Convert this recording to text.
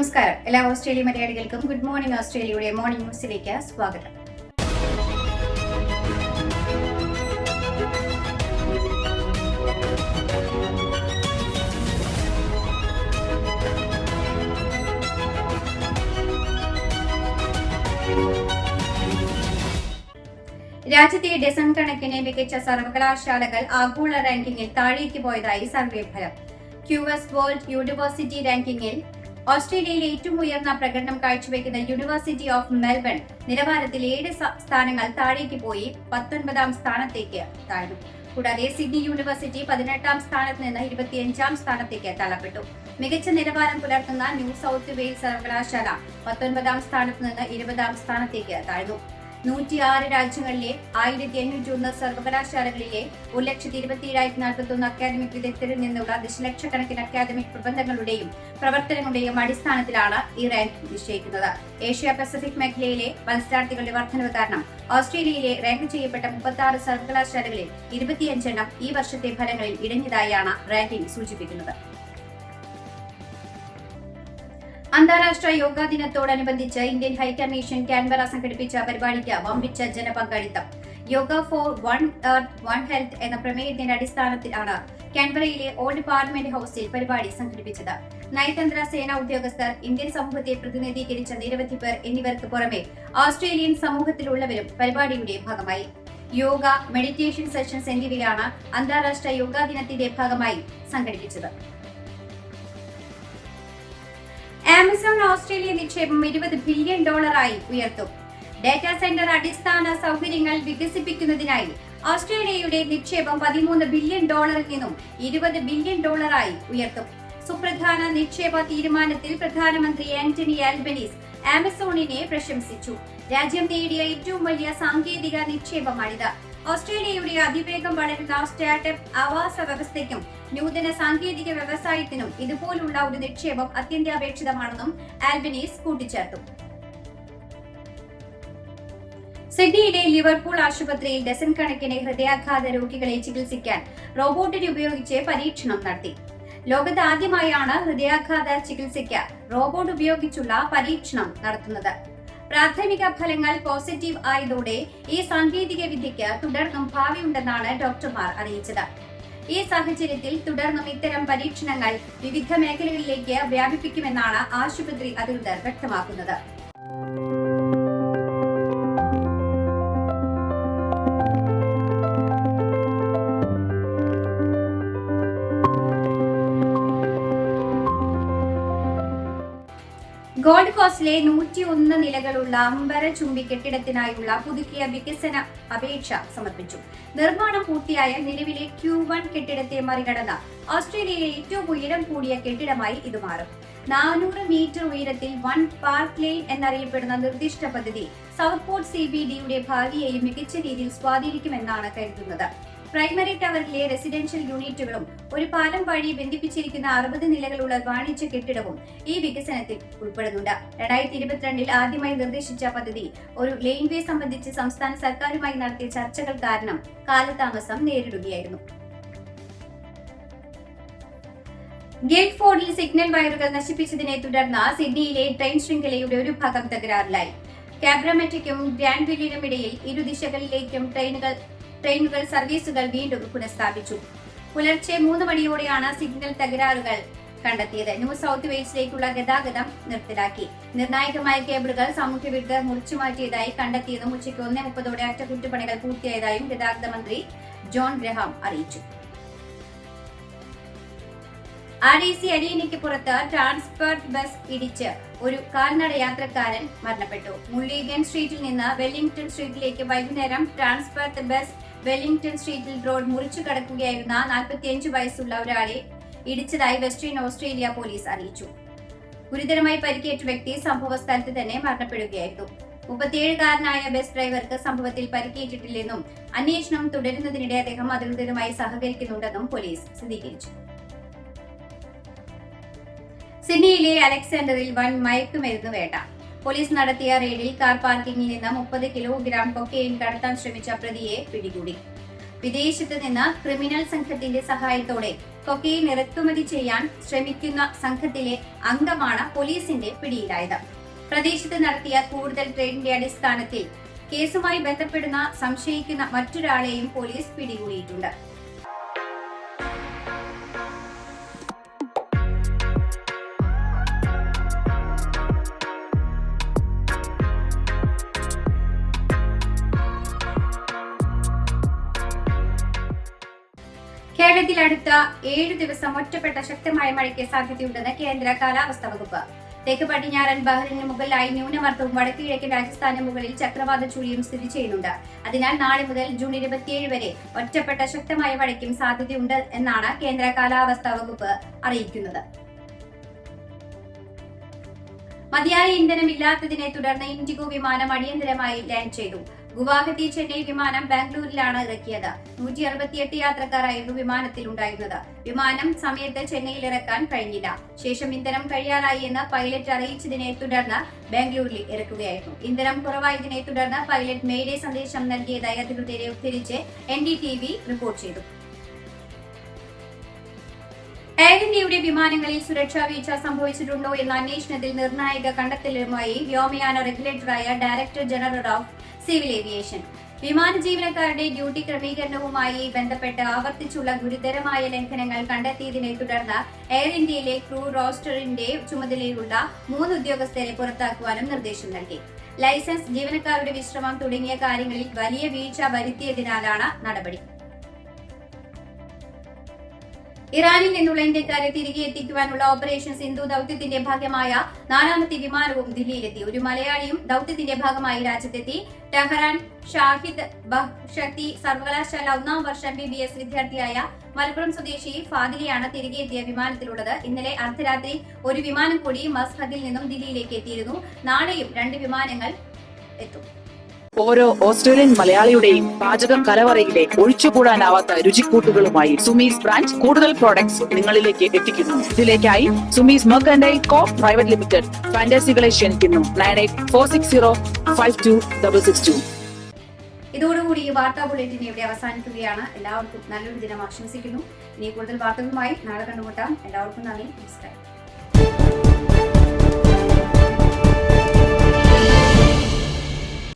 നമസ്കാരം. എല്ലാ ഓസ്ട്രേലിയ മലയാളികൾക്കും ഗുഡ് മോർണിംഗ് ഓസ്ട്രേലിയയുടെ മോർണിംഗ് ന്യൂസിലേക്ക് സ്വാഗതം. രാജ്യത്തെ ഡസൺ കണക്കിന് മികച്ച സർവകലാശാലകൾ ആഗോള റാങ്കിങ്ങിൽ താഴേക്ക് പോയതായി സർവേ ഫലം. ക്യു എസ് വേൾഡ് യൂണിവേഴ്സിറ്റി റാങ്കിങ്ങിൽ ഓസ്ട്രേലിയയിലെ ഏറ്റവും ഉയർന്ന പ്രകടനം കാഴ്ചവെക്കുന്ന യൂണിവേഴ്സിറ്റി ഓഫ് മെൽബൺ നിലവാരത്തിൽ ഏഴ് സ്ഥാനങ്ങൾ താഴേക്ക് പോയി പത്തൊൻപതാം സ്ഥാനത്തേക്ക് താഴ്ന്നു. കൂടാതെ സിഡ്നി യൂണിവേഴ്സിറ്റി പതിനെട്ടാം സ്ഥാനത്ത് നിന്ന് ഇരുപത്തിയഞ്ചാം സ്ഥാനത്തേക്ക് തള്ളപ്പെട്ടു മികച്ച നിലവാരം പുലർത്തുന്ന ന്യൂ സൗത്ത് വെയിൽസ് സർവകലാശാല പത്തൊൻപതാം സ്ഥാനത്ത് നിന്ന് ഇരുപതാം സ്ഥാനത്തേക്ക് താഴ്ന്നു. നൂറ്റിയാറ് രാജ്യങ്ങളിലെ ആയിരത്തി എണ്ണൂറ്റി ഒന്ന് സർവകലാശാലകളിലെ ഒരു ലക്ഷത്തി ഇരുപത്തി ഏഴായിരത്തി നാൽപ്പത്തി ഒന്ന് അക്കാദമിക് വിദഗ്ധരിൽ നിന്നുള്ള ദശലക്ഷക്കണക്കിന് അക്കാദമിക് പ്രബന്ധങ്ങളുടെയും പ്രവർത്തനങ്ങളുടെയും അടിസ്ഥാനത്തിലാണ് ഈ റാങ്ക് നിശ്ചയിക്കുന്നത്. ഏഷ്യ പസഫിക് മേഖലയിലെ മത്സരാർത്ഥികളുടെ വർധനവ് കാരണം ഓസ്ട്രേലിയയിലെ റാങ്ക് ചെയ്യപ്പെട്ട മുപ്പത്തി ആറ് സർവകലാശാലകളിൽ ഇരുപത്തിയഞ്ചെണ്ണം ഈ വർഷത്തെ ഫലങ്ങളിൽ ഇടഞ്ഞതായാണ് റാങ്കിംഗ് സൂചിപ്പിക്കുന്നത്. അന്താരാഷ്ട്ര യോഗാ ദിനത്തോടനുബന്ധിച്ച് ഇന്ത്യൻ ഹൈക്കമ്മീഷൻ കാൻബറ സംഘടിപ്പിച്ച പരിപാടിക്ക് വമ്പിച്ച ജനപങ്കാളിത്തം. Yoga for one earth one health എന്ന പ്രമേയത്തിന്റെ അടിസ്ഥാനത്തിലാണ് കാൻബറയിലെ ഓൾഡ് പാർലമെന്റ് ഹൌസിൽ പരിപാടി സംഘടിപ്പിച്ചത്. നയതന്ത്ര സേനാ ഉദ്യോഗസ്ഥർ ഇന്ത്യൻ സമൂഹത്തെ പ്രതിനിധീകരിച്ച നിരവധി പേർ എന്നിവർക്ക് പുറമെ ഓസ്ട്രേലിയൻ സമൂഹത്തിലുള്ളവരും പരിപാടിയുടെ ഭാഗമായി. യോഗ മെഡിറ്റേഷൻ സെഷൻസ് എന്നിവയാണ് അന്താരാഷ്ട്ര യോഗാ ദിനത്തിന്റെ ഭാഗമായി സംഘടിപ്പിച്ചത്. ആമസോൺ ഓസ്ട്രേലിയ നിക്ഷേപം ഇരുപത് ബില്യൺ ഡോളറായി ഉയർത്തും. ഡാറ്റാ സെന്റർ അടിസ്ഥാന സൗകര്യങ്ങൾ വികസിപ്പിക്കുന്നതിനായി ഓസ്ട്രേലിയയുടെ നിക്ഷേപം പതിമൂന്ന് ബില്യൺ ഡോളറിൽ നിന്നും ഇരുപത് ബില്യൺ ഡോളറായി ഉയർത്തും. സുപ്രധാന നിക്ഷേപ തീരുമാനത്തിൽ പ്രധാനമന്ത്രി ആന്റണി ആൽബനീസ് ആമസോണിനെ പ്രശംസിച്ചു. രാജ്യം നേടിയ ഏറ്റവും വലിയ സാങ്കേതിക നിക്ഷേപമാണിത്. ഓസ്ട്രേലിയയുടെ അതിവേഗം വളരുന്ന സ്റ്റാർട്ടപ്പ് ആവാസ വ്യവസ്ഥയ്ക്കും നൂതന സാങ്കേതിക വ്യവസായത്തിനും ഇതുപോലുള്ള ഒരു നിക്ഷേപം അത്യന്താപേക്ഷിതമാണെന്നും ആൽബനീസ് കൂട്ടിച്ചേർത്തു. സിഡ്നിയിലെ ലിവർപൂൾ ആശുപത്രിയിൽ ഡസൻ കണക്കിന് ഹൃദയാഘാത രോഗികളെ ചികിത്സിക്കാൻ റോബോട്ടിനെ ഉപയോഗിച്ച് പരീക്ഷണം നടത്തി. ലോകത്ത് ആദ്യമായാണ് ഹൃദയാഘാത ചികിത്സയ്ക്ക് റോബോട്ട് ഉപയോഗിച്ചുള്ള പരീക്ഷണം നടത്തുന്നത്. പ്രാഥമിക ഫലങ്ങൾ പോസിറ്റീവ് ആയതോടെ ഈ സാങ്കേതിക വിദ്യയ്ക്ക് തുടർന്നും ഭാവിയുണ്ടെന്നാണ് ഡോക്ടർമാർ അറിയിച്ചത്. ഈ സാഹചര്യത്തിൽ തുടർന്നും ഇത്തരം പരീക്ഷണങ്ങൾ വിവിധ മേഖലകളിലേക്ക് വ്യാപിപ്പിക്കുമെന്നാണ് ആശുപത്രി അധികൃതർ വ്യക്തമാക്കുന്നത്. ഗോൾഡ് കോസ്റ്റിലെ നൂറ്റി ഒന്ന് നിലകളുള്ള അമ്പര ചുംബി കെട്ടിടത്തിനായുള്ള പുതുക്കിയ വികസന അപേക്ഷ സമർപ്പിച്ചു. നിർമ്മാണം പൂർത്തിയായ നിലവിലെ ക്യൂ വൺ കെട്ടിടത്തെ മറികടന്ന ഓസ്ട്രേലിയയിലെ ഏറ്റവും ഉയരം കൂടിയ കെട്ടിടമായി ഇത് മാറും. നാനൂറ് മീറ്റർ ഉയരത്തിൽ വൺ പാർക്ക് ലൈൻ എന്നറിയപ്പെടുന്ന നിർദ്ദിഷ്ട പദ്ധതി സൗത്ത് പോർട്ട് സി ബി ഡിയുടെ ഭാവിയെയും മികച്ച രീതിയിൽ സ്വാധീനിക്കുമെന്നാണ് കരുതുന്നത്. പ്രൈമറി ടവറിലെ റെസിഡൻഷ്യൽ യൂണിറ്റുകളും ഒരു പാലം വഴി ബന്ധിപ്പിച്ചിരിക്കുന്ന അറുപത് നിലകളുള്ള വാണിജ്യ കെട്ടിടവും ഈ വികസനത്തിൽ ഉൾപ്പെടുന്നുണ്ട്. രണ്ടായിരത്തി ഇരുപത്തിരണ്ടിൽ ആദ്യമായി നിർദ്ദേശിച്ച പദ്ധതി ഒരു ലെയിൻവേ സംബന്ധിച്ച് സംസ്ഥാന സർക്കാരുമായി നടത്തിയ ചർച്ചകൾ കാരണം കാലതാമസം നേരിടുകയായിരുന്നു. ഗേറ്റ് ഫോർഡിൽ സിഗ്നൽ വയറുകൾ നശിപ്പിച്ചതിനെ തുടർന്ന് സിഡ്നിയിലെ ട്രെയിൻ ശൃംഖലയുടെ ഒരു ഭാഗം തകരാറിലായി. കാബ്രമെറ്റയ്ക്കും ഗ്രാൻഡ്വില്ലിനും ഇടയിൽ ഇരുദിശകളിലേക്കും ട്രെയിനുകൾ ട്രെയിനുകൾ സർവീസുകൾ വീണ്ടും പുനഃസ്ഥാപിച്ചു. പുലർച്ചെ മൂന്ന് മണിയോടെയാണ് സിഗ്നൽ തകരാറുകൾ കണ്ടെത്തിയത്. ന്യൂ സൗത്ത് വെയിൽസിലേക്കുള്ള ഗതാഗതം നിർത്തലാക്കി. നിർണായകമായ കേബിളുകൾ സാമൂഹ്യ വിരുദ്ധർ മുറിച്ചു മാറ്റിയതായി കണ്ടെത്തിയതും ഉച്ചയ്ക്ക് ഒന്നേ മുപ്പതോടെ അറ്റകുറ്റപ്പണികൾ പൂർത്തിയായതായും ഗതാഗത മന്ത്രി ജോൺ ഗ്രഹാം അറിയിച്ചു. ആർ ഡി സി അരീനയ്ക്ക് പുറത്ത് ട്രാൻസ്പോർട്ട് ബസ് ഇടിച്ച് ഒരു കാൽനട യാത്രക്കാരൻ മരണപ്പെട്ടു. മുള്ളീഗൻ സ്ട്രീറ്റിൽ നിന്ന് വെല്ലിംഗ്ടൺ സ്ട്രീറ്റിലേക്ക് വൈകുന്നേരം ട്രാൻസ്പോർട്ട് ബസ് വെല്ലിംഗ്ടൺ സ്ട്രീറ്റിൽ റോഡ് മുറിച്ചു കടക്കുകയായിരുന്ന നാൽപ്പത്തിയഞ്ച് വയസ്സുള്ള ഒരാളെ ഇടിച്ചതായി വെസ്റ്റേൺ ഓസ്ട്രേലിയ പോലീസ് അറിയിച്ചു. ഗുരുതരമായി പരിക്കേറ്റ വ്യക്തി സംഭവ സ്ഥലത്ത് തന്നെ മരണപ്പെടുകയായിരുന്നു. മുപ്പത്തിയേഴുകാരനായ ബസ് ഡ്രൈവർക്ക് സംഭവത്തിൽ പരിക്കേറ്റിട്ടില്ലെന്നും അന്വേഷണം തുടരുന്നതിനിടെ അദ്ദേഹം അധികൃതരുമായി സഹകരിക്കുന്നുണ്ടെന്നും പോലീസ് സ്ഥിരീകരിച്ചു. സിഡ്നിയിലെ അലക്സാണ്ടറിൽ വൻ മയക്കുമരുന്ന് വേട്ട. പോലീസ് നടത്തിയ റെയ്ഡിൽ കാർ പാർക്കിംഗിൽ നിന്ന് മുപ്പത് കിലോഗ്രാം കൊക്കെയിൻ കടത്താൻ ശ്രമിച്ച പ്രതിയെ പിടികൂടി. വിദേശത്ത് നിന്ന് ക്രിമിനൽ സംഘത്തിന്റെ സഹായത്തോടെ കൊക്കെയിൻ ഇറക്കുമതി ചെയ്യാൻ ശ്രമിക്കുന്ന സംഘത്തിലെ അംഗമാണ് പോലീസിന്റെ പിടിയിലായത്. പ്രദേശത്ത് നടത്തിയ കൂടുതൽ ട്രെയിനിന്റെ അടിസ്ഥാനത്തിൽ കേസുമായി ബന്ധപ്പെടുന്ന സംശയിക്കുന്ന മറ്റൊരാളെയും പോലീസ് പിടികൂടിയിട്ടുണ്ട്. കേരളത്തിൽ അടുത്ത ഏഴ് ദിവസം ഒറ്റപ്പെട്ട ശക്തമായ മഴയ്ക്ക് സാധ്യതയുണ്ടെന്ന് കേന്ദ്ര കാലാവസ്ഥാ വകുപ്പ്. തെക്ക് പടിഞ്ഞാറൻ ബഹ്റിന് മുകളിലായി ന്യൂനമർദ്ദവും വടക്ക് കിഴക്കൻ രാജസ്ഥാന് മുകളിൽ ചക്രവാത ചുഴിയും സ്ഥിതി ചെയ്യുന്നുണ്ട്. അതിനാൽ നാളെ മുതൽ ജൂൺ ഇരുപത്തിയേഴ് വരെ ഒറ്റപ്പെട്ട ശക്തമായ മഴയ്ക്കും സാധ്യതയുണ്ട് എന്നാണ് കേന്ദ്ര കാലാവസ്ഥാ വകുപ്പ് അറിയിക്കുന്നത്. മതിയായ ഇന്ധനമില്ലാത്തതിനെ തുടർന്ന് ഇൻഡിഗോ വിമാനം അടിയന്തരമായി ലാൻഡ് ചെയ്തു. ഗുവാഹത്തി ചെന്നൈ വിമാനം ബാംഗ്ലൂരിലാണ് ഇറക്കിയത്. നൂറ്റി അറുപത്തിയെട്ട് യാത്രക്കാരായിരുന്നു വിമാനത്തിൽ ഉണ്ടായിരുന്നത് വിമാനം സമയത്ത് ചെന്നൈയിൽ ഇറക്കാൻ കഴിഞ്ഞില്ല. ശേഷം ഇന്ധനം കഴിയാറായി എന്ന് പൈലറ്റ് അറിയിച്ചതിനെ തുടർന്ന് ബാംഗ്ലൂരിൽ ഇറക്കുകയായിരുന്നു. ഇന്ധനം കുറവായതിനെ തുടർന്ന് പൈലറ്റ് മേഡേ സന്ദേശം നൽകിയതായി അധികൃതരെ ഉദ്ധരിച്ച് N D T V report ചെയ്തു. എയർ ഇന്ത്യയുടെ വിമാനങ്ങളിൽ സുരക്ഷാ വീഴ്ച സംഭവിച്ചിട്ടുണ്ടോ എന്ന അന്വേഷണത്തിൽ നിർണായക കണ്ടെത്തലുമായി വ്യോമയാന റെഗുലേറ്ററായ director general of civil aviation. വിമാന ജീവനക്കാരുടെ ഡ്യൂട്ടി ക്രമീകരണവുമായി ബന്ധപ്പെട്ട് ആവർത്തിച്ചുള്ള ഗുരുതരമായ ലംഘനങ്ങൾ കണ്ടെത്തിയതിനെ തുടർന്ന് എയർ ഇന്ത്യയിലെ ക്രൂ റോസ്റ്ററിന്റെ ചുമതലയുള്ള മൂന്ന് ഉദ്യോഗസ്ഥരെ പുറത്താക്കുവാനും നിർദ്ദേശം നൽകി. ലൈസൻസ് ജീവനക്കാരുടെ വിശ്രമം തുടങ്ങിയ കാര്യങ്ങളിൽ വലിയ വീഴ്ച വരുത്തിയതിനാലാണ് നടപടി. ഇറാനിൽ നിന്നുള്ള ഇന്ത്യക്കാരെ തിരികെ എത്തിക്കുവാനുള്ള ഓപ്പറേഷൻ സിന്ധു ദൌത്യത്തിന്റെ ഭാഗമായ നാലാമത്തെ വിമാനവും ദില്ലിയിലെത്തി. ഒരു മലയാളിയും ദൌത്യത്തിന്റെ ഭാഗമായി രാജ്യത്തെത്തി. ടെഹ്റാൻ ഷാഹിദ് ബഹ്ഷത്തി സർവകലാശാല ഒന്നാം വർഷം ബി ബി എസ് വിദ്യാർത്ഥിയായ മലപ്പുറം സ്വദേശി ഫാദിലിയാണ് തിരികെ എത്തിയ വിമാനത്തിലുള്ളത്. ഇന്നലെ അർദ്ധരാത്രി ഒരു വിമാനം കൂടി മസ്ഹദിൽ നിന്നും ദില്ലിയിലേക്ക് എത്തിയിരുന്നു. നാളെയും രണ്ട് വിമാനങ്ങൾ എത്തും. ഓരോ ഓസ്ട്രേലിയൻ മലയാളിയുടെയും പാചക കലവറയിലെ ഒഴിച്ചുകൂടാനാവാത്ത രുചിക്കൂട്ടുകളുമായി സുമീസ് ബ്രാൻഡ് കൂടുതൽ പ്രോഡക്ട്സ് നിങ്ങളിലേക്ക് എത്തിക്കുന്നു. ഇതിലേക്കായി Sumees merchandise co private limited ഫാന്റസികളെ ക്ഷണിക്കുന്നു. Nine eight four six zero five two double six two. ഇതോടുകൂടി ഈ വാർത്താ ബുള്ളറ്റിൻ ഇവിടെ അവസാനിക്കുകയാണ്. എല്ലാവർക്കും നല്ലൊരു ദിനം ആശംസിക്കുന്നു. ഇനി കൂടുതൽ വാർത്തകളുമായി നാളെ കണ്ടുമുട്ടാം. എല്ലാവർക്കും നന്ദി. നമസ്കാരം.